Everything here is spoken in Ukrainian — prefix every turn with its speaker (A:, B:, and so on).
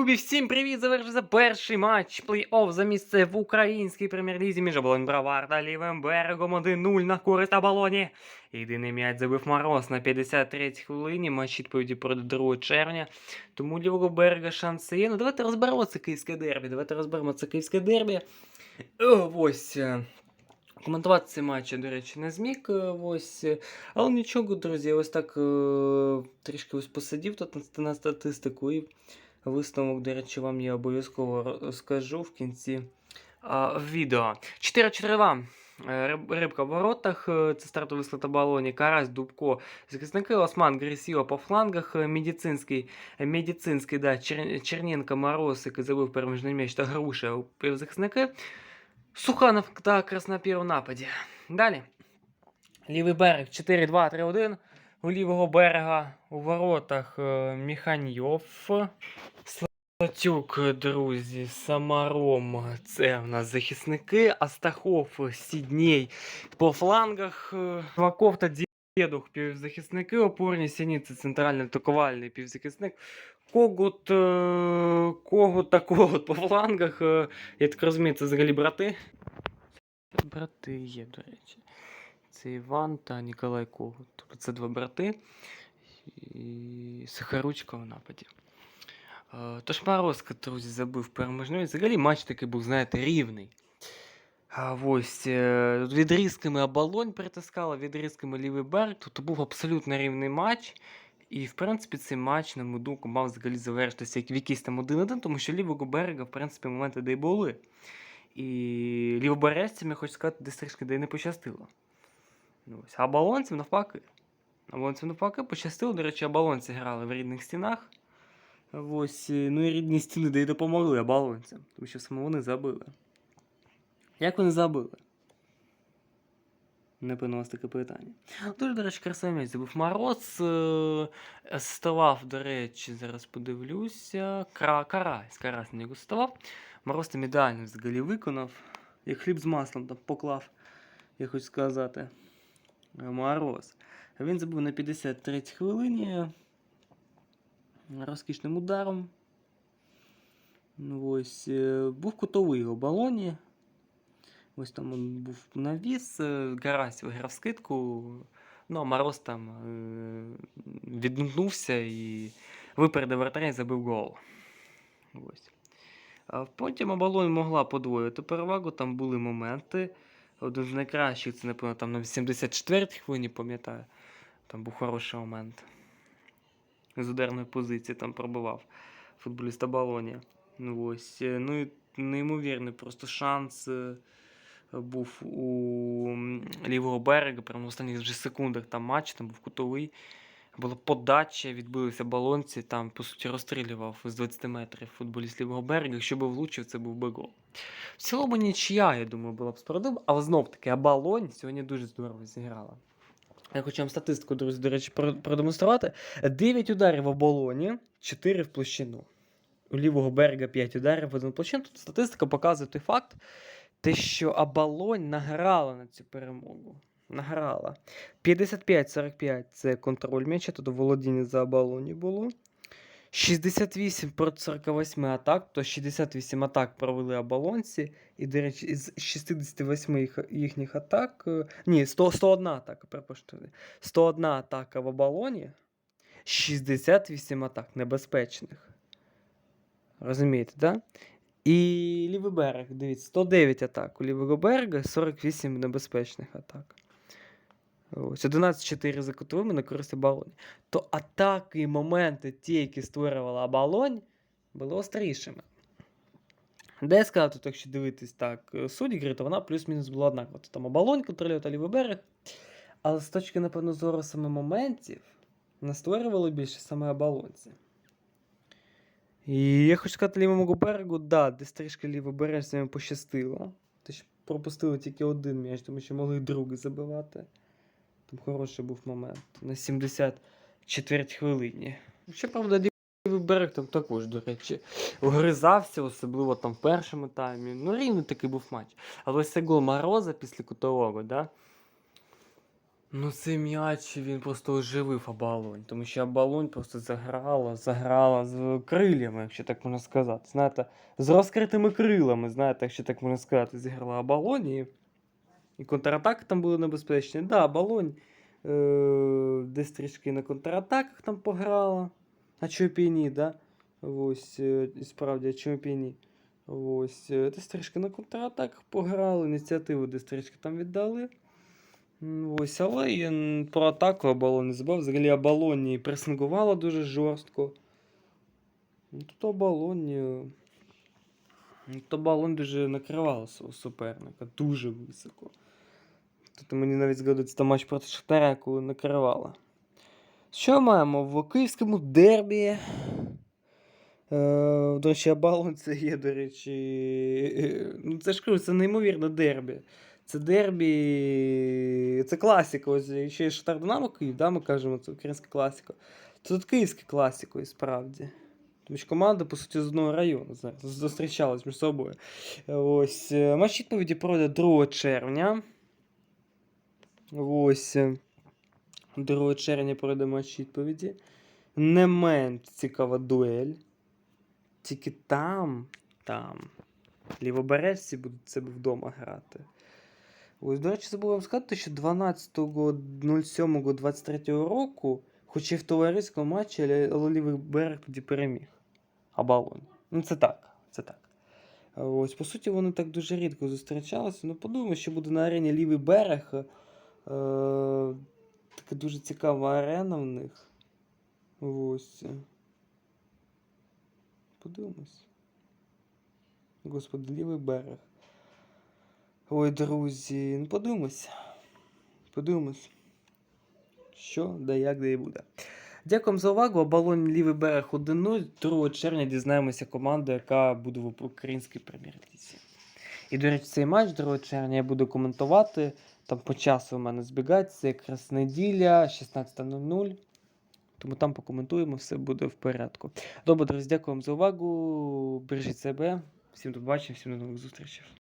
A: Любі, всім привіт! Завершився перший матч плей-офф за місце в українській прем'єр-лізі між Бравар та лівим берегом 1-0 на користь Оболоні. Єдиний м'яч забив Мороз на 53-й хвилині, матч відповіді проти 2 червня. Тому лівого берега шанси є. Ну давайте розберемо це київське дербі. Давайте розберемо це київське дербі. Ось. е, Коментувати цей матч, до речі, не зміг. е, Ось. е, Але нічого, друзі, ось так трішки ось посидів тут на статистику і Висновок, до речі, вам я обов'язково розкажу в кінці а, відео. 4-4-2. Е, Рибка в воротах, е, це стартовий склад Карась, Дубко, захисники, Осман, Гресіо по флангах, е, медицинський, медицинський, да, Чер... Черненко, Мороз, який забив переможний м'яч, та Груша, півзахисники, Суханов та Краснопір у нападі. Далі. Лівий берег 4-2-3-1. У лівого берега у воротах е, Міханьов. Слатюк, друзі, Самаром. Це в нас захисники. Астахов, Сідній по флангах. Ваков та Дєдух півзахисники. Опорні сіні це центральний атакувальний півзахисник. Когут, е, когут та по флангах. е, Я так розумію, це взагалі брати. Брати є, до речі. Це Іван та Ніколай Когут. Тобто це два брати. І Сахаручка в нападі. Е, Тож Морозко, друзі, забив переможний. Взагалі матч такий був, знаєте, рівний. А ось е, відрізками оболонь притискала, відрізками лівий берег. Тут був абсолютно рівний матч. І, в принципі, цей матч, на мою думку, мав взагалі завершитися як в якийсь там 1-1, тому що лівого берега, в принципі, моменти де й були. І лівобережцям, я хочу сказати, десь трішки де й не пощастило. Ну, ось. А оболонцям навпаки. Оболонцям навпаки пощастило. До речі, оболонці грали в рідних стінах. Ось, е, ну і рідні стіни де й допомогли оболонцям, тому що саме вони забили. Як вони забили? Не у таке питання. Дуже, до речі, красивий м'яч забив Мороз. е, Ставав, до речі, зараз подивлюся. Кра... Карась, Карась на нього ставав. Мороз там ідеально взагалі виконав. Як хліб з маслом там поклав, я хочу сказати. Е, Мороз. Він забив на 53 хвилині. Розкішним ударом. Ну, Ось, е, був кутовий у балоні. Ось там он був навіс, е, Гарась виграв скидку. Ну, а Мороз там е, відмкнувся і випередив вратаря і забив гол. Ось. Потім оболонь могла подвоїти перевагу, там були моменти. Один з найкращих, це, напевно, там на 84-й хвилині, пам'ятаю. Там був хороший момент. З ударної позиції там пробивав футболіста Балонія. Ну, ось. е, ну і неймовірний просто шанс е, був у лівого берега, прямо в останніх вже секундах там матч, там був кутовий. Була подача, відбилися балонці, там, по суті, розстрілював з 20 метрів футболіст лівого берега. Якщо би влучив, це був би гол. В цілому нічия, я думаю, була б справедлива, але знов таки, Абалонь сьогодні дуже здорово зіграла. Я хочу вам статистику, друзі, до речі, продемонструвати. 9 ударів в оболоні, 4 в площину. У лівого берега 5 ударів в один площину. Тут статистика показує той факт, те, що Абалонь награла на цю перемогу. Награла. 55-45 це контроль м'яча, тут володіння за Абалоні було. 68 проти 48 атак, то 68 атак провели оболонці. І, до речі, із 68 їх, їхніх атак. е, Ні, 100, 101 атака, перепрошую. 101 атака в оболоні, 68 атак небезпечних. Розумієте? Да? І лівий берег, дивіться, 109 атак у лівого берега, 48 небезпечних атак. Ось 11-4 за кутовими на користь оболоні. То атаки і моменти, ті, які створювала оболонь, були острішими. Де я сказав, тут, якщо дивитись так, е, судді то вона плюс-мінус була однакова. То там оболонь контролює та лівий берег. Але з точки, напевно, зору саме моментів, не створювали більше саме оболонці. І я хочу сказати лівому берегу, да, десь трішки лівобережцям пощастило. Що пропустили тільки один м'яч, тому що могли другий забивати. Там хороший був момент на 74 хвилині. Щоправда, лівий берег там також, до речі, вгризався, особливо там в першому таймі. Ну, рівний такий був матч. Але ось цей гол Мороза після кутового, да? Ну, цей м'яч він просто оживив оболонь, тому що оболонь просто заграла, заграла з крилями, якщо так можна сказати. Знаєте, з розкритими крилами, знаєте, якщо так можна сказати, зіграла оболонь і, і контратаки там були небезпечні. Да, оболонь е- десь трішки на контратаках там пограла. А чого б і ні, да? Ось, е, справді, а чого б і ні. Ось, е, десь трішки на контратаках пограли, ініціативу десь трішки там віддали. Ось, але і про атаку оболонь не забав. Взагалі оболонь пресингувала дуже жорстко. Тут оболонь. е, Тут оболонь дуже накривала суперника. Дуже високо. Тут мені навіть згадується там матч проти Шахтаря, коли накривала. Що маємо в київському дербі? Е, до речі, оболонь це є, до речі. е, Ну, це ж кажу, це неймовірне дербі. Це дербі, це класика. Ось якщо є Шахтар Динамо Київ, да, ми кажемо, це українська класика. То тут київська класика, і справді. Тому що команда, по суті, з одного району зараз зустрічалась між собою. Ось. е, Матч відповіді пройде 2 червня. Ось. е, 2 червня пройде матч відповіді. Не менш цікава дуель. Тільки там, там. Лівобережці будуть себе вдома грати. Ось, до речі, забув вам сказати, що 12.07.23 року, хоч і в товариському матчі, лівий берег тоді переміг. Оболонь. Ну, це так. Це так. Ось, по суті, вони так дуже рідко зустрічалися. Ну, подумаємо, що буде на арені лівий берег. Е, така дуже цікава арена в них. Ось. Подивимось. Господи, лівий берег. Ой, друзі, ну подивимось. Подивимось. Що, де, як, де і буде. Дякуємо за увагу. Оболонь лівий берег 1-0. 2 червня дізнаємося команду, яка буде в українській прем'єр-лізі. І, до речі, цей матч 2 червня я буду коментувати. Там по часу у мене збігається якраз неділя, 16.00. Тому там покоментуємо, все буде в порядку. Добре, друзі, дякую вам за увагу. Бережіть себе. Всім до побачення, всім до нових зустрічей.